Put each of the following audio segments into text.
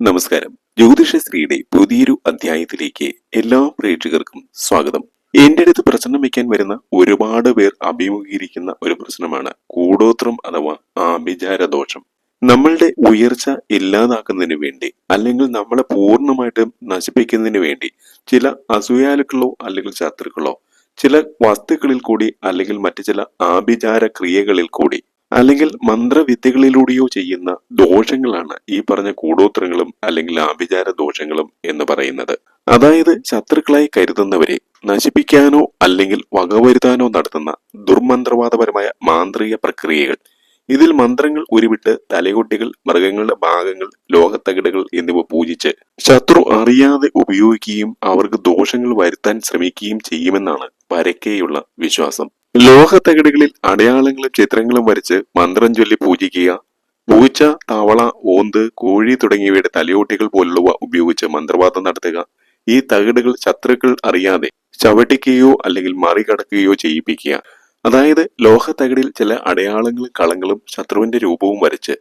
നമസ്കാരം. ജ്യോതിഷശ്രീയുടെ പുതിയൊരു അധ്യായത്തിലേക്ക് എല്ലാ പ്രേക്ഷകർക്കും സ്വാഗതം. എന്റെ അടുത്ത് പ്രശ്നം വയ്ക്കാൻ വരുന്ന ഒരുപാട് പേർ അഭിമുഖീകരിക്കുന്ന ഒരു പ്രശ്നമാണ് കൂടോത്രം അഥവാ ആഭിചാര ദോഷം നമ്മളുടെ ഉയർച്ച ഇല്ലാതാക്കുന്നതിന് വേണ്ടി അല്ലെങ്കിൽ നമ്മളെ പൂർണമായിട്ടും നശിപ്പിക്കുന്നതിന് വേണ്ടി ചില അസൂയാലുക്കളോ അല്ലെങ്കിൽ ശത്രുക്കളോ ചില വസ്തുക്കളിൽ കൂടി അല്ലെങ്കിൽ മറ്റു ചില ആഭിചാര ക്രിയകളിൽ കൂടി അല്ലെങ്കിൽ മന്ത്രവിദ്യകളിലൂടെയോ ചെയ്യുന്ന ദോഷങ്ങളാണ് ഈ പറഞ്ഞ കൂടോത്രങ്ങളും അല്ലെങ്കിൽ ആഭിചാര ദോഷങ്ങളും എന്ന് പറയുന്നത്. അതായത് ശത്രുക്കളായി കരുതുന്നവരെ നശിപ്പിക്കാനോ അല്ലെങ്കിൽ വകവരുത്താനോ നടത്തുന്ന ദുർമന്ത്രവാദപരമായ മാന്ത്രിക പ്രക്രിയകൾ. ഇതിൽ മന്ത്രങ്ങൾ ഉരുവിട്ട് തലയൊട്ടികൾ മൃഗങ്ങളുടെ ഭാഗങ്ങൾ ലോഹത്തകിടുകൾ എന്നിവ പൂജിച്ച് ശത്രു അറിയാതെ ഉപയോഗിക്കുകയും അവർക്ക് ദോഷങ്ങൾ വരുത്താൻ ശ്രമിക്കുകയും ചെയ്യുമെന്നാണ് പരക്കെയുള്ള വിശ്വാസം. ലോഹത്തകിടുകളിൽ അടയാളങ്ങളും ചിത്രങ്ങളും വരച്ച് മന്ത്രം ചൊല്ലി പൂജിക്കുക. പൂച്ച തവള ഓന്ത് കോഴി തുടങ്ങിയവയുടെ തലയോട്ടികൾ പോലുള്ളവ ഉപയോഗിച്ച് മന്ത്രവാദം നടത്തുക. ഈ തകിടുകൾ ശത്രുക്കൾ അറിയാതെ ചവിട്ടിക്കുകയോ അല്ലെങ്കിൽ മറികടക്കുകയോ ചെയ്യിപ്പിക്കുക. അതായത് ലോഹത്തകിടിൽ ചില അടയാളങ്ങളും കളങ്ങളും ശത്രുവിന്റെ രൂപവും വരച്ച്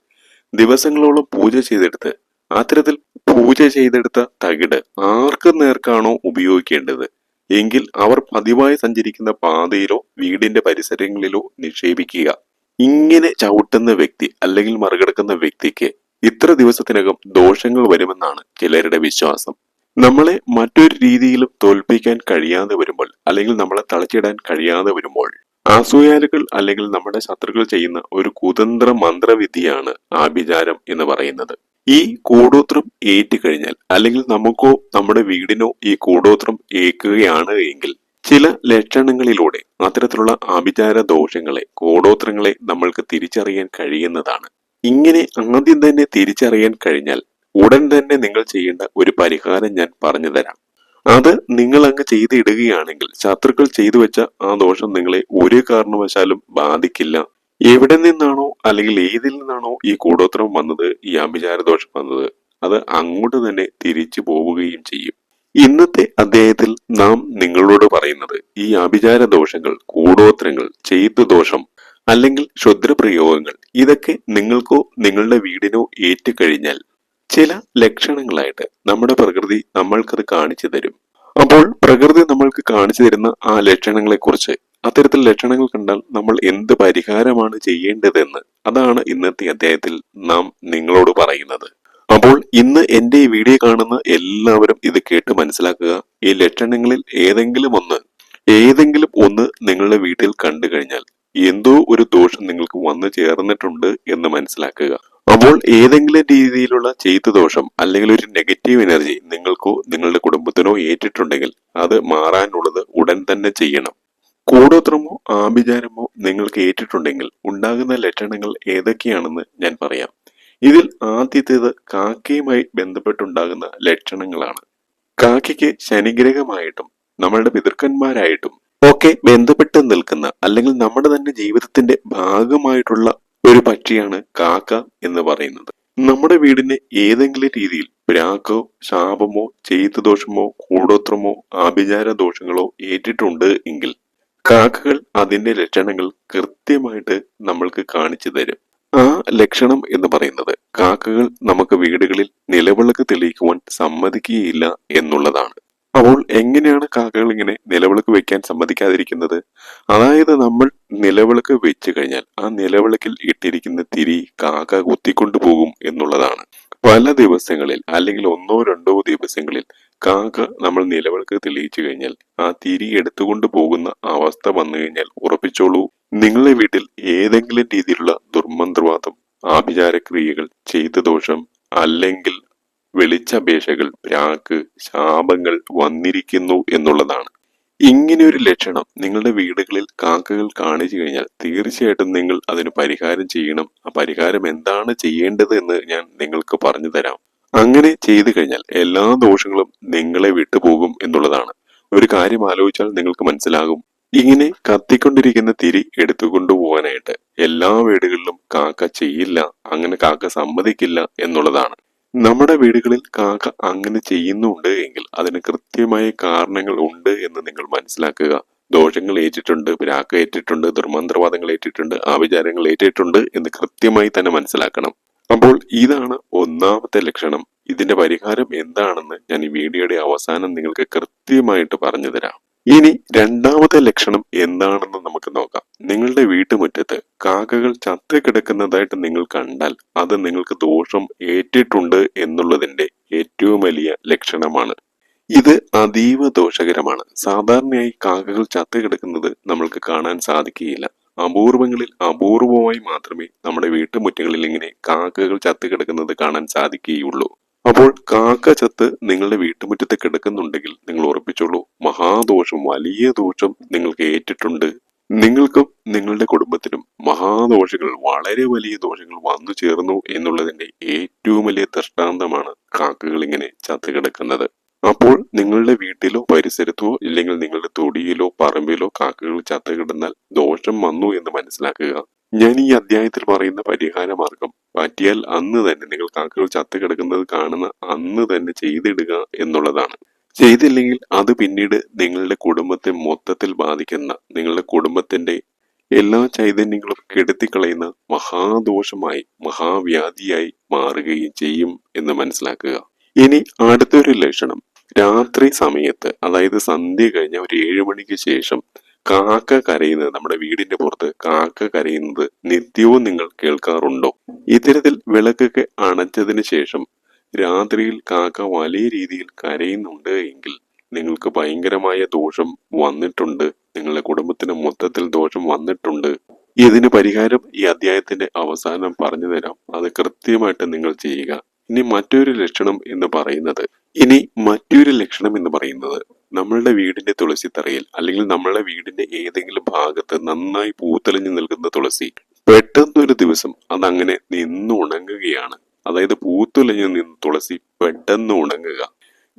ദിവസങ്ങളോളം പൂജ ചെയ്തെടുത്ത് അത്തരത്തിൽ പൂജ ചെയ്തെടുത്ത തകിട് ആർക്ക് നേർക്കാണോ ഉപയോഗിക്കേണ്ടത്? എങ്കിൽ അവർ പതിവായി സഞ്ചരിക്കുന്ന പാതയിലോ വീടിന്റെ പരിസരങ്ങളിലോ നിക്ഷേപിക്കുക. ഇങ്ങനെ ചവിട്ടുന്ന വ്യക്തി അല്ലെങ്കിൽ മറികടക്കുന്ന വ്യക്തിക്ക് ഇത്ര ദിവസത്തിനകം ദോഷങ്ങൾ വരുമെന്നാണ് ചിലരുടെ വിശ്വാസം. നമ്മളെ മറ്റൊരു രീതിയിലും തോൽപ്പിക്കാൻ കഴിയാതെ വരുമ്പോൾ അല്ലെങ്കിൽ നമ്മളെ തളച്ചിടാൻ കഴിയാതെ വരുമ്പോൾ അസൂയാലുകൾ അല്ലെങ്കിൽ നമ്മുടെ ശത്രുക്കൾ ചെയ്യുന്ന ഒരു കുതന്ത്ര മന്ത്രവിദ്യയാണ് ആഭിചാരം എന്ന് പറയുന്നത്. ഈ കൂടോത്രം ഏറ്റു കഴിഞ്ഞാൽ അല്ലെങ്കിൽ നമുക്കോ നമ്മുടെ വീടിനോ ഈ കൂടോത്രം ഏൽക്കുകയാണ് എങ്കിൽ ചില ലക്ഷണങ്ങളിലൂടെ അത്തരത്തിലുള്ള ആഭിചാര ദോഷങ്ങളെ കൂടോത്രങ്ങളെ നമ്മൾക്ക് തിരിച്ചറിയാൻ കഴിയുന്നതാണ്. ഇങ്ങനെ ആദ്യം തന്നെ തിരിച്ചറിയാൻ കഴിഞ്ഞാൽ ഉടൻ തന്നെ നിങ്ങൾ ചെയ്യേണ്ട ഒരു പരിഹാരം ഞാൻ പറഞ്ഞു തരാം. അത് നിങ്ങൾ അങ്ങ് ചെയ്തിടുകയാണെങ്കിൽ ശത്രുക്കൾ ചെയ്തു വെച്ച ആ ദോഷം നിങ്ങളെ ഒരു കാരണവശാലും ബാധിക്കില്ല എവിടെ നിന്നാണോ അല്ലെങ്കിൽ ഏതിൽ നിന്നാണോ ഈ കൂടോത്രം വന്നത് ഈ അഭിചാര ദോഷം വന്നത് അത് അങ്ങോട്ട് തന്നെ തിരിച്ചു പോവുകയും ചെയ്യും. ഇന്നത്തെ അദ്ദേഹത്തിൽ നാം നിങ്ങളോട് പറയുന്നത് ഈ അഭിചാര ദോഷങ്ങൾ കൂടോത്രങ്ങൾ ചെയ്തു ദോഷം അല്ലെങ്കിൽ ക്ഷുദ്രപ്രയോഗങ്ങൾ ഇതൊക്കെ നിങ്ങൾക്കോ നിങ്ങളുടെ വീടിനോ ഏറ്റുകഴിഞ്ഞാൽ ചില ലക്ഷണങ്ങളായിട്ട് നമ്മുടെ പ്രകൃതി നമ്മൾക്കത് കാണിച്ചു തരും. അപ്പോൾ പ്രകൃതി നമ്മൾക്ക് കാണിച്ചു തരുന്ന ആ ലക്ഷണങ്ങളെ കുറിച്ച് അത്തരത്തിൽ ലക്ഷണങ്ങൾ കണ്ടാൽ നമ്മൾ എന്ത് പരിഹാരമാണ് ചെയ്യേണ്ടതെന്ന് അതാണ് ഇന്നത്തെ അധ്യായത്തിൽ നാം നിങ്ങളോട് പറയുന്നത്. അപ്പോൾ ഇന്ന് എന്റെ ഈ വീഡിയോ കാണുന്ന എല്ലാവരും ഇത് കേട്ട് മനസ്സിലാക്കുക. ഈ ലക്ഷണങ്ങളിൽ ഏതെങ്കിലും ഒന്ന് ഏതെങ്കിലും ഒന്ന് നിങ്ങളുടെ വീട്ടിൽ കണ്ടു കഴിഞ്ഞാൽ എന്തോ ഒരു ദോഷം നിങ്ങൾക്ക് വന്നു ചേർന്നിട്ടുണ്ട് എന്ന് മനസ്സിലാക്കുക. അപ്പോൾ ഏതെങ്കിലും രീതിയിലുള്ള ചെയ്ത ദോഷം അല്ലെങ്കിൽ ഒരു നെഗറ്റീവ് എനർജി നിങ്ങൾക്കോ നിങ്ങളുടെ കുടുംബത്തിനോ ഏറ്റിട്ടുണ്ടെങ്കിൽ അത് മാറാനുള്ളത് ഉടൻ തന്നെ ചെയ്യണം. കൂടോത്രമോ ആഭിചാരമോ നിങ്ങൾക്ക് ഏറ്റിട്ടുണ്ടെങ്കിൽ ഉണ്ടാകുന്ന ലക്ഷണങ്ങൾ ഏതൊക്കെയാണെന്ന് ഞാൻ പറയാം. ഇതിൽ ആദ്യത്തേത് കാക്കയുമായി ബന്ധപ്പെട്ടുണ്ടാകുന്ന ലക്ഷണങ്ങളാണ്. കാക്കയ്ക്ക് ശനിഗ്രഹമായിട്ടും നമ്മളുടെ പിതൃക്കന്മാരായിട്ടും ഒക്കെ ബന്ധപ്പെട്ട് നിൽക്കുന്ന അല്ലെങ്കിൽ നമ്മുടെ തന്നെ ജീവിതത്തിന്റെ ഭാഗമായിട്ടുള്ള ഒരു പക്ഷിയാണ് കാക്ക എന്ന് പറയുന്നത്. നമ്മുടെ വീടിന് ഏതെങ്കിലും രീതിയിൽ പ്രാക്കോ ശാപമോ ചെയ്തു ദോഷമോ കൂടോത്രമോ ആഭിചാര ദോഷങ്ങളോ ഏറ്റിട്ടുണ്ട് എങ്കിൽ കാക്കകൾ അതിന്റെ ലക്ഷണങ്ങൾ കൃത്യമായിട്ട് നമ്മൾക്ക് കാണിച്ചു തരും. ആ ലക്ഷണം എന്ന് പറയുന്നത് കാക്കകൾ നമുക്ക് വീടുകളിൽ നിലവിളക്ക് തെളിയിക്കുവാൻ സമ്മതിക്കുകയില്ല എന്നുള്ളതാണ്. അപ്പോൾ എങ്ങനെയാണ് കാക്കകൾ ഇങ്ങനെ നിലവിളക്ക് വെക്കാൻ സമ്മതിക്കാതിരിക്കുന്നത്? അതായത് നമ്മൾ നിലവിളക്ക് വെച്ചു കഴിഞ്ഞാൽ ആ നിലവിളക്കിൽ ഇട്ടിരിക്കുന്ന തിരി കാക്ക കുത്തിക്കൊണ്ടു പോകും എന്നുള്ളതാണ്. പല ദിവസങ്ങളിൽ അല്ലെങ്കിൽ ഒന്നോ രണ്ടോ ദിവസങ്ങളിൽ കാക്ക നമ്മൾ നിലവിളക്ക് തെളിയിച്ചു കഴിഞ്ഞാൽ ആ തിരി എടുത്തുകൊണ്ട് പോകുന്ന അവസ്ഥ വന്നു കഴിഞ്ഞാൽ ഉറപ്പിച്ചോളൂ. നിങ്ങളുടെ വീട്ടിൽ ഏതെങ്കിലും രീതിയിലുള്ള ദുർമന്ത്രവാദം ആഭിചാരക്രിയകൾ ചെയ്ത ദോഷം അല്ലെങ്കിൽ വെളിച്ചപേക്ഷകൾ പ്രാക്ക് ശാപങ്ങൾ വന്നിരിക്കുന്നു എന്നുള്ളതാണ്. ഇങ്ങനെ ഒരു ലക്ഷണം നിങ്ങളുടെ വീടുകളിൽ കാക്കകൾ കാണിച്ചു കഴിഞ്ഞാൽ തീർച്ചയായിട്ടും നിങ്ങൾ അതിന് പരിഹാരം ചെയ്യണം. ആ പരിഹാരം എന്താണ് ചെയ്യേണ്ടത് എന്ന് ഞാൻ നിങ്ങൾക്ക് പറഞ്ഞു തരാം. അങ്ങനെ ചെയ്തു കഴിഞ്ഞാൽ എല്ലാ ദോഷങ്ങളും നിങ്ങളെ വിട്ടുപോകും എന്നുള്ളതാണ്. ഒരു കാര്യം ആലോചിച്ചാൽ നിങ്ങൾക്ക് മനസ്സിലാകും. ഇങ്ങനെ കത്തിക്കൊണ്ടിരിക്കുന്ന തിരി എടുത്തുകൊണ്ടു പോകാനായിട്ട് എല്ലാ വീടുകളിലും കാക്ക ചെയ്യില്ല അങ്ങനെ കാക്ക സമ്മതിക്കില്ല എന്നുള്ളതാണ്. നമ്മുടെ വീടുകളിൽ കാക്ക അങ്ങനെ ചെയ്യുന്നുണ്ട് എങ്കിൽ അതിന് കൃത്യമായ കാരണങ്ങൾ ഉണ്ട് എന്ന് നിങ്ങൾ മനസ്സിലാക്കുക. ദോഷങ്ങൾ ഏറ്റിട്ടുണ്ട് രാക്ക ഏറ്റിട്ടുണ്ട് ദുർമന്ത്രവാദങ്ങൾ ഏറ്റിട്ടുണ്ട് ആവിചാരങ്ങൾ ഏറ്റിട്ടുണ്ട് എന്ന് കൃത്യമായി തന്നെ മനസ്സിലാക്കണം. അപ്പോൾ ഇതാണ് ഒന്നാമത്തെ ലക്ഷണം. ഇതിന്റെ പരിഹാരം എന്താണെന്ന് ഞാൻ ഈ വീഡിയോയുടെ അവസാനം നിങ്ങൾക്ക് കൃത്യമായിട്ട് പറഞ്ഞു തരാം. ഇനി രണ്ടാമത്തെ ലക്ഷണം എന്താണെന്ന് നമുക്ക് നോക്കാം. നിങ്ങളുടെ വീട്ടുമുറ്റത്ത് കാക്കകൾ ചത്ത് കിടക്കുന്നതായിട്ട് നിങ്ങൾ കണ്ടാൽ അത് നിങ്ങൾക്ക് ദോഷം ഏറ്റിട്ടുണ്ട് എന്നുള്ളതിന്റെ ഏറ്റവും വലിയ ലക്ഷണമാണ്. ഇത് അതീവ ദോഷകരമാണ്. സാധാരണയായി കാക്കകൾ ചത്ത് കിടക്കുന്നത് നമ്മൾക്ക് കാണാൻ സാധിക്കുകയില്ല. അപൂർവങ്ങളിൽ അപൂർവമായി മാത്രമേ നമ്മുടെ വീട്ടുമുറ്റങ്ങളിൽ ഇങ്ങനെ കാക്കകൾ ചത്ത് കിടക്കുന്നത് കാണാൻ സാധിക്കുകയുള്ളൂ. അപ്പോൾ കാക്ക ചത്ത് നിങ്ങളുടെ വീട്ടുമുറ്റത്ത് കിടക്കുന്നുണ്ടെങ്കിൽ നിങ്ങൾ ഉറപ്പിച്ചോളൂ മഹാദോഷം വലിയ ദോഷം നിങ്ങൾക്ക് ഏറ്റിട്ടുണ്ട്. നിങ്ങൾക്കും നിങ്ങളുടെ കുടുംബത്തിനും മഹാദോഷങ്ങൾ വളരെ വലിയ ദോഷങ്ങൾ വന്നു ചേർന്നു എന്നുള്ളതിന്റെ ഏറ്റവും വലിയ ദൃഷ്ടാന്തമാണ് കാക്കകൾ ഇങ്ങനെ ചത്ത് കിടക്കുന്നത്. അപ്പോൾ നിങ്ങളുടെ വീട്ടിലോ പരിസരത്തോ ഇല്ലെങ്കിൽ നിങ്ങളുടെ തൊടിയിലോ പറമ്പിലോ കാക്കകൾ ചത്ത കിടന്നാൽ ദോഷം വന്നു എന്ന് മനസ്സിലാക്കുക. ഞാൻ ഈ അധ്യായത്തിൽ പറയുന്ന പരിഹാര മാർഗം പറ്റിയാൽ അന്ന് തന്നെ നിങ്ങൾ കാക്കകൾ ചത്ത് കിടക്കുന്നത് കാണുന്ന അന്ന് തന്നെ ചെയ്തിടുക എന്നുള്ളതാണ്. ചെയ്തില്ലെങ്കിൽ അത് പിന്നീട് നിങ്ങളുടെ കുടുംബത്തെ മൊത്തത്തിൽ ബാധിക്കുന്ന നിങ്ങളുടെ കുടുംബത്തിന്റെ എല്ലാ ചൈതന്യങ്ങളും കെടുത്തിക്കളയുന്ന മഹാദോഷമായി മഹാവ്യാധിയായി മാറുകയും ചെയ്യും എന്ന് മനസ്സിലാക്കുക. ഇനി അടുത്തൊരു ലക്ഷണം. രാത്രി സമയത്ത് അതായത് സന്ധ്യ കഴിഞ്ഞ ഒരു ഏഴു മണിക്ക് ശേഷം കാക്ക കരയുന്നത് നമ്മുടെ വീടിന്റെ പുറത്ത് കാക്ക കരയുന്നത് നിത്യവും നിങ്ങൾ കേൾക്കാറുണ്ടോ? ഇത്തരത്തിൽ വിളക്കൊക്കെ അണച്ചതിന് ശേഷം രാത്രിയിൽ കാക്ക വലിയ രീതിയിൽ കരയുന്നുണ്ട് എങ്കിൽ നിങ്ങൾക്ക് ഭയങ്കരമായ ദോഷം വന്നിട്ടുണ്ട്. നിങ്ങളുടെ കുടുംബത്തിന് മൊത്തത്തിൽ ദോഷം വന്നിട്ടുണ്ട്. ഇതിന് പരിഹാരം ഈ അധ്യായത്തിന്റെ അവസാനം പറഞ്ഞു തരാം. അത് കൃത്യമായിട്ട് നിങ്ങൾ ചെയ്യുക. ഇനി മറ്റൊരു ലക്ഷണം എന്ന് പറയുന്നത്. ഇനി മറ്റൊരു ലക്ഷണം എന്ന് പറയുന്നത് നമ്മളുടെ വീടിന്റെ തുളസിത്തറയിൽ അല്ലെങ്കിൽ നമ്മളുടെ വീടിന്റെ ഏതെങ്കിലും ഭാഗത്ത് നന്നായി പൂത്തലിഞ്ഞു നിൽക്കുന്ന തുളസി പെട്ടെന്നൊരു ദിവസം അതങ്ങനെ നിന്ന് ഉണങ്ങുകയാണ്. അതായത് പൂത്തുലഞ്ഞു നിന്ന് തുളസി പെട്ടെന്ന് ഉണങ്ങുക.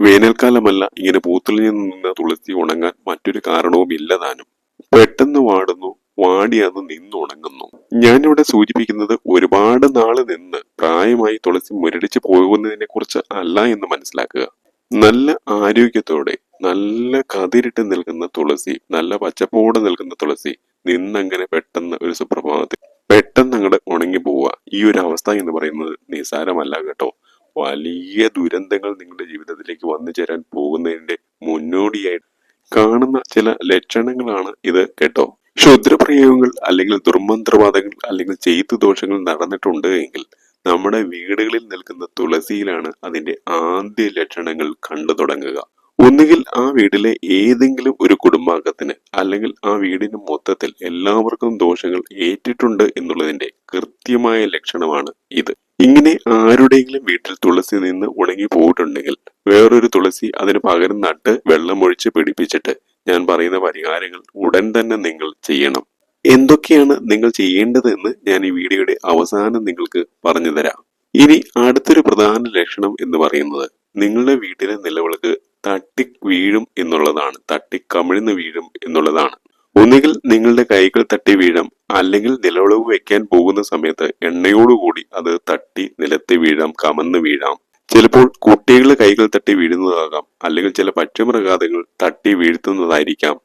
വേനൽക്കാലമല്ല ഇങ്ങനെ പൂത്തുലഞ്ഞു നിന്ന തുളസി ഉണങ്ങാൻ മറ്റൊരു കാരണവും ഇല്ലതാനും പെട്ടെന്ന് വാടുന്നു വാടി അത് നിന്നുണങ്ങുന്നു ഞാനിവിടെ സൂചിപ്പിക്കുന്നത് ഒരുപാട് നാൾ നിന്ന് പ്രായമായി തുളസി മുരടിച്ചു പോകുന്നതിനെ കുറിച്ച് അല്ല എന്ന് മനസ്സിലാക്കുക. നല്ല ആരോഗ്യത്തോടെ നല്ല കതിരിട്ട് നിൽക്കുന്ന തുളസി നല്ല പച്ചപ്പോടെ നിൽക്കുന്ന തുളസി നിന്നങ്ങനെ പെട്ടെന്ന് ഒരു സുപ്രഭാതത്തിൽ പെട്ടെന്ന് അങ്ങോട്ട് ഉണങ്ങി പോവുക. ഈ ഒരു അവസ്ഥ എന്ന് പറയുന്നത് നിസാരമല്ല കേട്ടോ. വലിയ ദുരന്തങ്ങൾ നിങ്ങളുടെ ജീവിതത്തിലേക്ക് വന്നു ചേരാൻ പോകുന്നതിന്റെ മുന്നോടിയായി കാണുന്ന ചില ലക്ഷണങ്ങളാണ് ഇത് കേട്ടോ. ക്ഷുദ്രപ്രയോഗങ്ങൾ അല്ലെങ്കിൽ ദുർമന്ത്രവാദങ്ങൾ അല്ലെങ്കിൽ ചെയ്തു ദോഷങ്ങൾ നടന്നിട്ടുണ്ട് എങ്കിൽ നമ്മുടെ വീടുകളിൽ നിൽക്കുന്ന തുളസിയിലാണ് അതിന്റെ ആദ്യ ലക്ഷണങ്ങൾ കണ്ടു തുടങ്ങുക. ഒന്നുകിൽ ആ വീട്ടിലെ ഏതെങ്കിലും ഒരു കുടുംബാംഗത്തിന് അല്ലെങ്കിൽ ആ വീടിന് മൊത്തത്തിൽ എല്ലാവർക്കും ദോഷങ്ങൾ ഏറ്റിട്ടുണ്ട് എന്നുള്ളതിന്റെ കൃത്യമായ ലക്ഷണമാണ് ഇത്. ഇങ്ങനെ ആരുടെയെങ്കിലും വീട്ടിൽ തുളസി നിന്ന് ഉണങ്ങി പോയിട്ടുണ്ടെങ്കിൽ വേറൊരു തുളസി അതിന് പകരം നട്ട് വെള്ളമൊഴിച്ച് പിടിപ്പിച്ചിട്ട് ഞാൻ പറയുന്ന പരിഹാരങ്ങൾ ഉടൻ തന്നെ നിങ്ങൾ ചെയ്യണം. എന്തൊക്കെയാണ് നിങ്ങൾ ചെയ്യേണ്ടത് എന്ന് ഞാൻ ഈ വീഡിയോയുടെ അവസാനം നിങ്ങൾക്ക് പറഞ്ഞു തരാം. ഇനി അടുത്തൊരു പ്രധാന ലക്ഷണം എന്ന് പറയുന്നത് നിങ്ങളുടെ വീട്ടിലെ നിലവിളക്ക് തട്ടി വീഴും എന്നുള്ളതാണ്. തട്ടി കമിഴ്ന്ന് വീഴും എന്നുള്ളതാണ്. ഒന്നുകിൽ നിങ്ങളുടെ കൈകൾ തട്ടി വീഴാം. അല്ലെങ്കിൽ നിലവിളവ് വെക്കാൻ പോകുന്ന സമയത്ത് എണ്ണയോടുകൂടി അത് തട്ടി നിലത്ത് വീഴാം കമന്ന് വീഴാം. ചിലപ്പോൾ കുട്ടികളുടെ കൈകൾ തട്ടി വീഴുന്നതാകാം. അല്ലെങ്കിൽ ചില പച്ചമൃഗാതങ്ങൾ തട്ടി വീഴ്ത്തുന്നതായിരിക്കാം.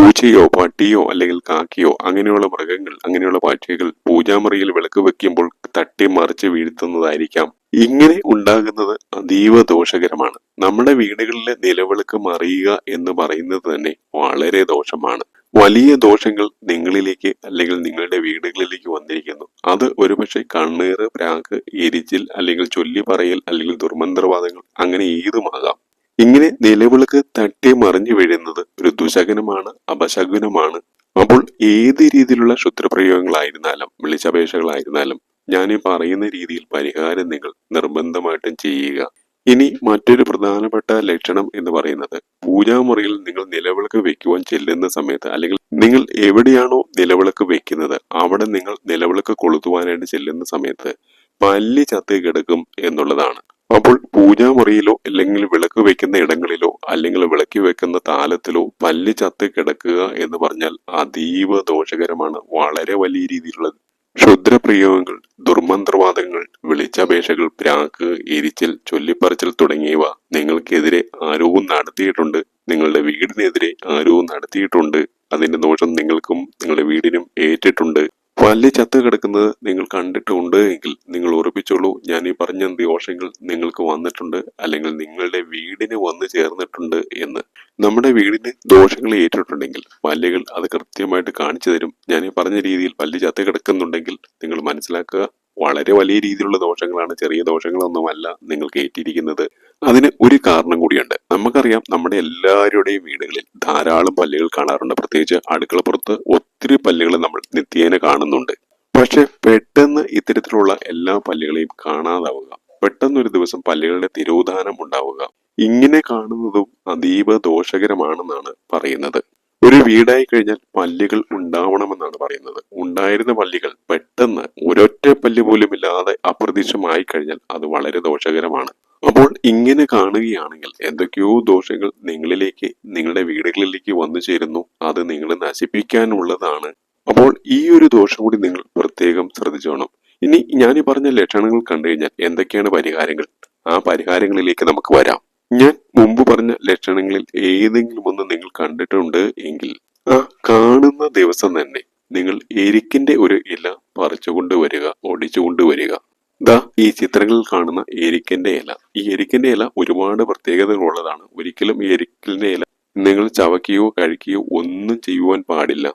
പൂച്ചയോ പട്ടിയോ അല്ലെങ്കിൽ കാക്കിയോ അങ്ങനെയുള്ള മൃഗങ്ങൾ അങ്ങനെയുള്ള പാറ്റികൾ പൂജാമുറിയിൽ വിളക്ക് വെക്കുമ്പോൾ തട്ടി മറിച്ച് വീഴ്ത്തുന്നതായിരിക്കാം. ഇങ്ങനെ ഉണ്ടാകുന്നത് അതീവ ദോഷകരമാണ്. നമ്മുടെ വീടുകളിലെ നിലവിളക്ക് മറിയുക എന്ന് പറയുന്നത് തന്നെ വളരെ ദോഷമാണ്. വലിയ ദോഷങ്ങൾ നിങ്ങളിലേക്ക് അല്ലെങ്കിൽ നിങ്ങളുടെ വീടുകളിലേക്ക് വന്നിരിക്കുന്നു. അത് ഒരുപക്ഷെ കണ്ണീർ പ്രാക്ക് എരിച്ചിൽ അല്ലെങ്കിൽ ചൊല്ലി പറയൽ അല്ലെങ്കിൽ ദുർമന്ത്രവാദങ്ങൾ അങ്ങനെ ഏതുമാകാം. ഇങ്ങനെ നിലവിളക്ക് തട്ടി മറിഞ്ഞു വീഴുന്നത് ഒരു ദുശകനമാണ് അപശകുനമാണ്. അപ്പോൾ ഏത് രീതിയിലുള്ള ക്ഷുദ്രപ്രയോഗങ്ങളായിരുന്നാലും വിളിച്ചപേക്ഷകളായിരുന്നാലും ഞാൻ ഈ പറയുന്ന രീതിയിൽ പരിഹാരം നിങ്ങൾ നിർബന്ധമായിട്ടും ചെയ്യുക. ഇനി മറ്റൊരു പ്രധാനപ്പെട്ട ലക്ഷണം എന്ന് പറയുന്നത് പൂജാമുറിയിൽ നിങ്ങൾ നിലവിളക്ക് വെക്കുവാൻ ചെല്ലുന്ന സമയത്ത് അല്ലെങ്കിൽ നിങ്ങൾ എവിടെയാണോ നിലവിളക്ക് വെക്കുന്നത് അവിടെ നിങ്ങൾ നിലവിളക്ക് കൊളുത്തുവാനായിട്ട് ചെല്ലുന്ന സമയത്ത് പല്ലി ചത്ത് കിടക്കും എന്നുള്ളതാണ്. അപ്പോൾ പൂജാമുറിയിലോ അല്ലെങ്കിൽ വിളക്ക് വെക്കുന്ന ഇടങ്ങളിലോ അല്ലെങ്കിൽ വിളക്കി വെക്കുന്ന താലത്തിലോ പല്ല് ചത്ത് കിടക്കുക എന്ന് പറഞ്ഞാൽ അതീവ ദോഷകരമാണ്. വളരെ വലിയ രീതിയിലുള്ളത്. ക്ഷുദ്രപ്രയോഗങ്ങൾ ദുർമന്ത്രവാദങ്ങൾ വിളിച്ചപേക്ഷകൾ പ്രാക്ക് എരിച്ചിൽ ചൊല്ലിപ്പറച്ചിൽ തുടങ്ങിയവ നിങ്ങൾക്കെതിരെ ആരവും നടത്തിയിട്ടുണ്ട്. നിങ്ങളുടെ വീടിനെതിരെ ആരവും നടത്തിയിട്ടുണ്ട്. അതിന്റെ ദോഷം നിങ്ങൾക്കും നിങ്ങളുടെ വീടിനും ഏറ്റിട്ടുണ്ട്. പല്ല് ചത്ത് കിടക്കുന്നത് നിങ്ങൾ കണ്ടിട്ടുണ്ട് എങ്കിൽ നിങ്ങൾ ഉറപ്പിച്ചോളൂ. ഞാൻ ഈ പറഞ്ഞ ദോഷങ്ങൾ നിങ്ങൾക്ക് വന്നിട്ടുണ്ട് അല്ലെങ്കിൽ നിങ്ങളുടെ വീടിന് വന്നു ചേർന്നിട്ടുണ്ട് എന്ന്. നമ്മുടെ വീടിന് ദോഷങ്ങൾ ഏറ്റിട്ടുണ്ടെങ്കിൽ പല്ലുകൾ അത് കൃത്യമായിട്ട് കാണിച്ചു തരും. ഞാൻ ഈ പറഞ്ഞ രീതിയിൽ പല്ല് ചത്ത് കിടക്കുന്നുണ്ടെങ്കിൽ നിങ്ങൾ മനസ്സിലാക്കുക വളരെ വലിയ രീതിയിലുള്ള ദോഷങ്ങളാണ്. ചെറിയ ദോഷങ്ങളൊന്നുമല്ല നിങ്ങൾക്ക് ഏറ്റിരിക്കുന്നത്. അതിന് ഒരു കാരണം കൂടിയുണ്ട്. നമുക്കറിയാം നമ്മുടെ എല്ലാവരുടെയും വീടുകളിൽ ധാരാളം പല്ലുകൾ കാണാറുണ്ട്. പ്രത്യേകിച്ച് അടുക്കളപ്പുറത്ത് ഒത്തിരി പല്ലുകൾ നമ്മൾ നിത്യേന കാണുന്നുണ്ട്. പക്ഷെ പെട്ടെന്ന് ഇത്തരത്തിലുള്ള എല്ലാ പല്ലുകളെയും കാണാതാവുക പെട്ടെന്നൊരു ദിവസം പല്ലുകളുടെ തിരോധാനം ഉണ്ടാവുക ഇങ്ങനെ കാണുന്നതും അതീവ ദോഷകരമാണെന്നാണ് പറയുന്നത്. ഒരു വീടായി കഴിഞ്ഞാൽ പല്ലുകൾ ഉണ്ടാവണമെന്നാണ് പറയുന്നത്. ഉണ്ടായിരുന്ന പല്ലുകൾ പെട്ടെന്ന് ഒരൊറ്റ പല്ല് പോലും ഇല്ലാതെ അപ്രതീക്ഷമായി കഴിഞ്ഞാൽ അത് വളരെ ദോഷകരമാണ്. അപ്പോൾ ഇങ്ങനെ കാണുകയാണെങ്കിൽ എന്തൊക്കെയോ ദോഷങ്ങൾ നിങ്ങളിലേക്ക് നിങ്ങളുടെ വീടുകളിലേക്ക് വന്നു ചേരുന്നു. അത് നിങ്ങൾ നശിപ്പിക്കാനുള്ളതാണ്. അപ്പോൾ ഈ ഒരു ദോഷം കൂടി നിങ്ങൾ പ്രത്യേകം ശ്രദ്ധിച്ചോണം. ഇനി ഞാൻ ഈ പറഞ്ഞ ലക്ഷണങ്ങൾ കണ്ടു കഴിഞ്ഞാൽ എന്തൊക്കെയാണ് പരിഹാരങ്ങൾ? ആ പരിഹാരങ്ങളിലേക്ക് നമുക്ക് വരാം. ഞാൻ മുമ്പ് ലക്ഷണങ്ങളിൽ ഏതെങ്കിലും ഒന്ന് നിങ്ങൾ കണ്ടിട്ടുണ്ട് എങ്കിൽ ആ കാണുന്ന ദിവസം തന്നെ നിങ്ങൾ എരിക്കിന്റെ ഒരു ഇല പറിച്ചുകൊണ്ട് വരിക ഒടിച്ചുകൊണ്ട് വരിക. ദാ ഈ ചിത്രങ്ങളിൽ കാണുന്ന എരിക്കിന്റെ ഇല. ഈ എരിക്കിന്റെ ഇല ഒരുപാട് പ്രത്യേകതകൾ ഉള്ളതാണ്. ഒരിക്കലും ഈ എരിക്കിന്റെ ഇല നിങ്ങൾ ചവയ്ക്കുകയോ കഴിക്കുകയോ ഒന്നും ചെയ്യുവാൻ പാടില്ല.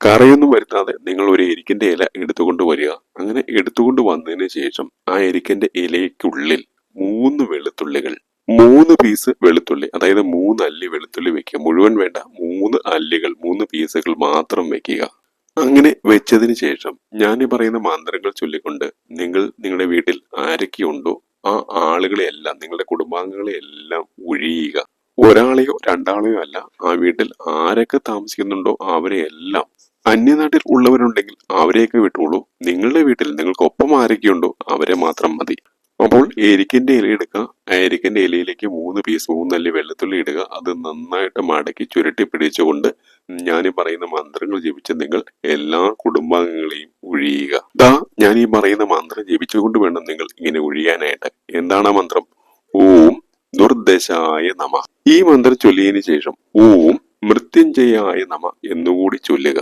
കറയൊന്നും വരുത്താതെ നിങ്ങൾ ഒരു എരിക്കിന്റെ ഇല എടുത്തുകൊണ്ട് വരിക. അങ്ങനെ എടുത്തുകൊണ്ട് വന്നതിന് ശേഷം ആ എരിക്കിന്റെ ഇലയ്ക്കുള്ളിൽ മൂന്ന് വെളുത്തുള്ളികൾ മൂന്ന് പീസ് വെളുത്തുള്ളി അതായത് മൂന്ന് അല്ലി വെളുത്തുള്ളി വെക്കുക. മുഴുവൻ വേണ്ട മൂന്ന് അല്ലികൾ മൂന്ന് പീസുകൾ മാത്രം വെക്കുക. അങ്ങനെ വെച്ചതിന് ശേഷം ഞാൻ ഈ പറയുന്ന മന്ത്രങ്ങൾ ചൊല്ലിക്കൊണ്ട് നിങ്ങൾ നിങ്ങളുടെ വീട്ടിൽ ആരൊക്കെയുണ്ടോ ആ ആളുകളെയെല്ലാം നിങ്ങളുടെ കുടുംബാംഗങ്ങളെയെല്ലാം ഒഴിയുക. ഒരാളെയോ രണ്ടാളെയോ അല്ല ആ വീട്ടിൽ ആരൊക്കെ താമസിക്കുന്നുണ്ടോ അവരെയെല്ലാം അന്യനാട്ടിൽ ഉള്ളവരുണ്ടെങ്കിൽ അവരെയൊക്കെ വിട്ടോളൂ. നിങ്ങളുടെ വീട്ടിൽ നിങ്ങൾക്കൊപ്പം ആരൊക്കെയുണ്ടോ അവരെ മാത്രം മതി. അപ്പോൾ എരിക്കിന്റെ ഇല എടുക്കുക. ആ എരിക്കിന്റെ ഇലയിലേക്ക് മൂന്ന് പീസ് മൂന്നല്ലി വെള്ളത്തുള്ളി ഇടുക. അത് നന്നായിട്ട് മടക്കി ചുരുട്ടി പിടിച്ചുകൊണ്ട് ഞാൻ ഈ പറയുന്ന മന്ത്രങ്ങൾ ജപിച്ച് നിങ്ങൾ എല്ലാ കുടുംബാംഗങ്ങളെയും ഒഴിയുക ദാ ഞാൻ ഈ പറയുന്ന മന്ത്രം ജപിച്ചുകൊണ്ട് വേണം നിങ്ങൾ ഇങ്ങനെ ഒഴിയാനായിട്ട് എന്താണ് ആ മന്ത്രം? ഓം ദുർദശായ നമ. ഈ മന്ത്രം ചൊല്ലിയതിനു ശേഷം ഓം മൃത്യുഞ്ജയായ നമ എന്നുകൂടി ചൊല്ലുക.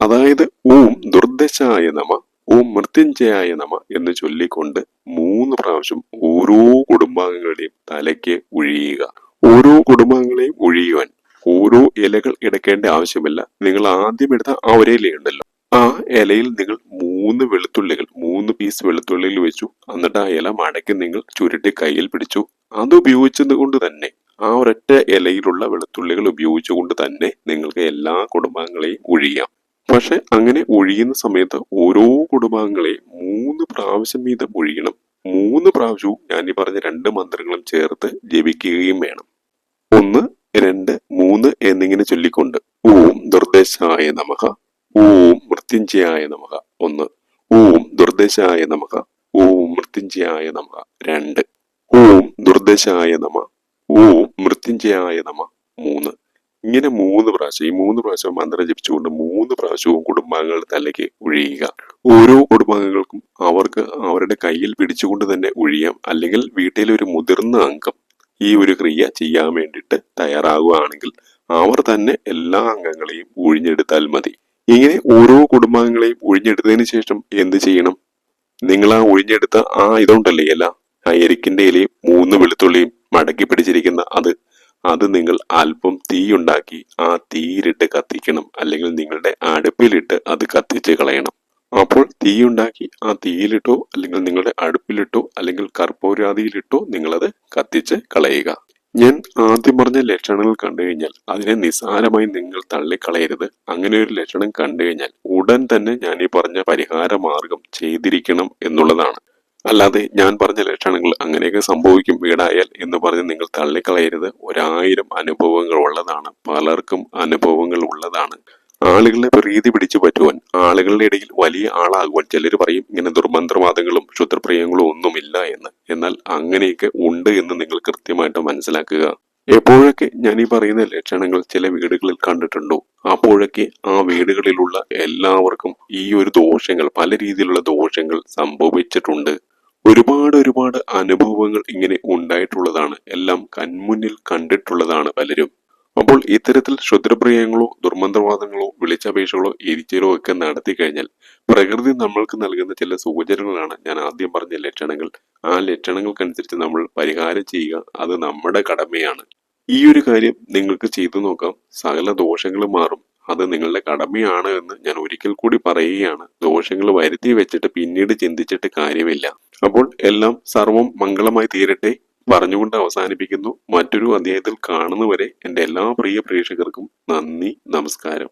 അതായത് ഓം ദുർദശായ നമ ഓം മൃത്യുഞ്ജയായ നമ എന്ന് ചൊല്ലിക്കൊണ്ട് മൂന്ന് പ്രാവശ്യം ഓരോ കുടുംബാംഗങ്ങളുടെയും തലയ്ക്ക് ഒഴിയുക ഓരോ കുടുംബാംഗങ്ങളെയും ഒഴിയുവാൻ ഓരോ ഇലകൾ എടുക്കേണ്ട ആവശ്യമില്ല. നിങ്ങൾ ആദ്യം എടുത്ത ആ ഒരേ ഇലയുണ്ടല്ലോ. ആ ഇലയിൽ നിങ്ങൾ മൂന്ന് വെളുത്തുള്ളികൾ മൂന്ന് പീസ് വെളുത്തുള്ളിയിൽ വെച്ചു. എന്നിട്ട് ആ ഇല മടക്കി നിങ്ങൾ ചുരുട്ടി കയ്യിൽ പിടിച്ചു. അത് ഉപയോഗിച്ചത് കൊണ്ട് തന്നെ ആ ഒരൊറ്റ ഇലയിലുള്ള വെളുത്തുള്ളികൾ ഉപയോഗിച്ചുകൊണ്ട് തന്നെ നിങ്ങൾക്ക് എല്ലാ കുടുംബാംഗങ്ങളെയും ഒഴിയാം പക്ഷെ അങ്ങനെ ഒഴിയുന്ന സമയത്ത് ഓരോ കുടുംബാംഗങ്ങളെ മൂന്ന് പ്രാവശ്യം വീതം ഒഴിയണം. മൂന്ന് പ്രാവശ്യവും ഞാൻ ഈ പറഞ്ഞ രണ്ട് മന്ത്രങ്ങളും ചേർത്ത് ജപിക്കുകയും വേണം. ഒന്ന് രണ്ട് മൂന്ന് എന്നിങ്ങനെ ചൊല്ലിക്കൊണ്ട് ഓം ദുർദേശായ നമഃ ഓം മൃത്യുഞ്ജയായ നമഃ. ഒന്ന് ഓം ദുർദേശായ നമഃ ഓം മൃത്യുഞ്ജയായ നമഃ. രണ്ട് ഓം ദുർദേശായ നമ ഓം മൃത്യുഞ്ജയായ നമ. മൂന്ന് ഇങ്ങനെ മൂന്ന് പ്രാവശ്യം ഈ മൂന്ന് പ്രാവശ്യം മന്ത്രം ജപിച്ചുകൊണ്ട് മൂന്ന് പ്രാവശ്യവും കുടുംബാംഗങ്ങൾ തലയ്ക്ക് ഒഴിയുക ഓരോ കുടുംബാംഗങ്ങൾക്കും അവർക്ക് അവരുടെ കയ്യിൽ പിടിച്ചുകൊണ്ട് തന്നെ ഒഴിയാം അല്ലെങ്കിൽ വീട്ടിലെ ഒരു മുതിർന്ന അംഗം ഈ ഒരു ക്രിയ ചെയ്യാൻ വേണ്ടിയിട്ട് തയ്യാറാകുകയാണെങ്കിൽ അവർ തന്നെ എല്ലാ അംഗങ്ങളെയും ഒഴിഞ്ഞെടുത്താൽ മതി. ഇങ്ങനെ ഓരോ കുടുംബാംഗങ്ങളെയും ഒഴിഞ്ഞെടുത്തതിന് ശേഷം എന്ത് ചെയ്യണം? നിങ്ങൾ ആ ഒഴിഞ്ഞെടുത്ത ആ ഇതുണ്ടല്ലേ അല്ല ആ എരിക്കിന്റെ ഇലയും മൂന്ന് വെളുത്തുള്ളിയും മടക്കി പിടിച്ചിരിക്കുന്ന അത് അത് നിങ്ങൾ അല്പം തീയുണ്ടാക്കി ആ തീയിലിട്ട് കത്തിക്കണം. അല്ലെങ്കിൽ നിങ്ങളുടെ അടുപ്പിലിട്ട് അത് കത്തിച്ച് കളയണം. അപ്പോൾ തീയുണ്ടാക്കി ആ തീയിലിട്ടോ അല്ലെങ്കിൽ നിങ്ങളുടെ അടുപ്പിലിട്ടോ അല്ലെങ്കിൽ കർപ്പൂരാതിയിലിട്ടോ നിങ്ങളത് കത്തിച്ച് കളയുക. ഞാൻ ആദ്യം പറഞ്ഞ ലക്ഷണങ്ങൾ കണ്ടു കഴിഞ്ഞാൽ അതിനെ നിസ്സാരമായി നിങ്ങൾ തള്ളിക്കളയരുത്. അങ്ങനെ ഒരു ലക്ഷണം കണ്ടു കഴിഞ്ഞാൽ ഉടൻ തന്നെ ഞാൻ ഈ പറഞ്ഞ പരിഹാര മാർഗം ചെയ്തിരിക്കണം എന്നുള്ളതാണ്. അല്ലാതെ ഞാൻ പറഞ്ഞ ലക്ഷണങ്ങൾ അങ്ങനെയൊക്കെ സംഭവിക്കും വീടായാൽ എന്ന് പറഞ്ഞ് നിങ്ങൾ തള്ളിക്കളയരുത്. ഒരായിരം അനുഭവങ്ങൾ ഉള്ളതാണ്. പലർക്കും അനുഭവങ്ങൾ ഉള്ളതാണ്. ആളുകളെ പ്രീതി പിടിച്ചു പറ്റുവാൻ ആളുകളുടെ ഇടയിൽ വലിയ ആളാകുവാൻ ചിലർ പറയും ഇങ്ങനെ ദുർമന്ത്രവാദങ്ങളും ക്ഷുദ്രപ്രിയങ്ങളും ഒന്നുമില്ല എന്ന്. എന്നാൽ അങ്ങനെയൊക്കെ ഉണ്ട് എന്ന് നിങ്ങൾ കൃത്യമായിട്ട് മനസ്സിലാക്കുക. എപ്പോഴൊക്കെ ഞാൻ ഈ പറയുന്ന ലക്ഷണങ്ങൾ ചില വീടുകളിൽ കണ്ടിട്ടുണ്ടോ? അപ്പോഴൊക്കെ ആ വീടുകളിലുള്ള എല്ലാവർക്കും ഈ ഒരു ദോഷങ്ങൾ പല രീതിയിലുള്ള ദോഷങ്ങൾ സംഭവിച്ചിട്ടുണ്ട്. ഒരുപാട് ഒരുപാട് അനുഭവങ്ങൾ ഇങ്ങനെ ഉണ്ടായിട്ടുള്ളതാണ്. എല്ലാം കൺമുന്നിൽ കണ്ടിട്ടുള്ളതാണ് പലരും. അപ്പോൾ ഇത്തരത്തിൽ ക്ഷുദ്രപ്രിയങ്ങളോ ദുർമന്ത്രവാദങ്ങളോ വിളിച്ചപേക്ഷകളോ എരിച്ചിലോ ഒക്കെ നടത്തി കഴിഞ്ഞാൽ പ്രകൃതി നമ്മൾക്ക് നൽകുന്ന ചില സൂചനകളാണ് ഞാൻ ആദ്യം പറഞ്ഞ ലക്ഷണങ്ങൾ. ആ ലക്ഷണങ്ങൾക്കനുസരിച്ച് നമ്മൾ പരിഹാരം ചെയ്യുക അത് നമ്മുടെ കടമയാണ്. ഈ ഒരു കാര്യം നിങ്ങൾക്ക് ചെയ്തു നോക്കാം. സകല ദോഷങ്ങളും മാറും. അത് നിങ്ങളുടെ കടമയാണ് എന്ന് ഞാൻ ഒരിക്കൽ കൂടി പറയുകയാണ്. ദോഷങ്ങൾ വരുത്തി വെച്ചിട്ട് പിന്നീട് ചിന്തിച്ചിട്ട് കാര്യമില്ല. അപ്പോൾ എല്ലാം സർവം മംഗളമായി തീരട്ടെ പറഞ്ഞുകൊണ്ട് അവസാനിപ്പിക്കുന്നു. മറ്റൊരു അധ്യായത്തിൽ കാണുന്നവരെ എന്റെ എല്ലാ പ്രിയ പ്രേക്ഷകർക്കും നന്ദി നമസ്കാരം.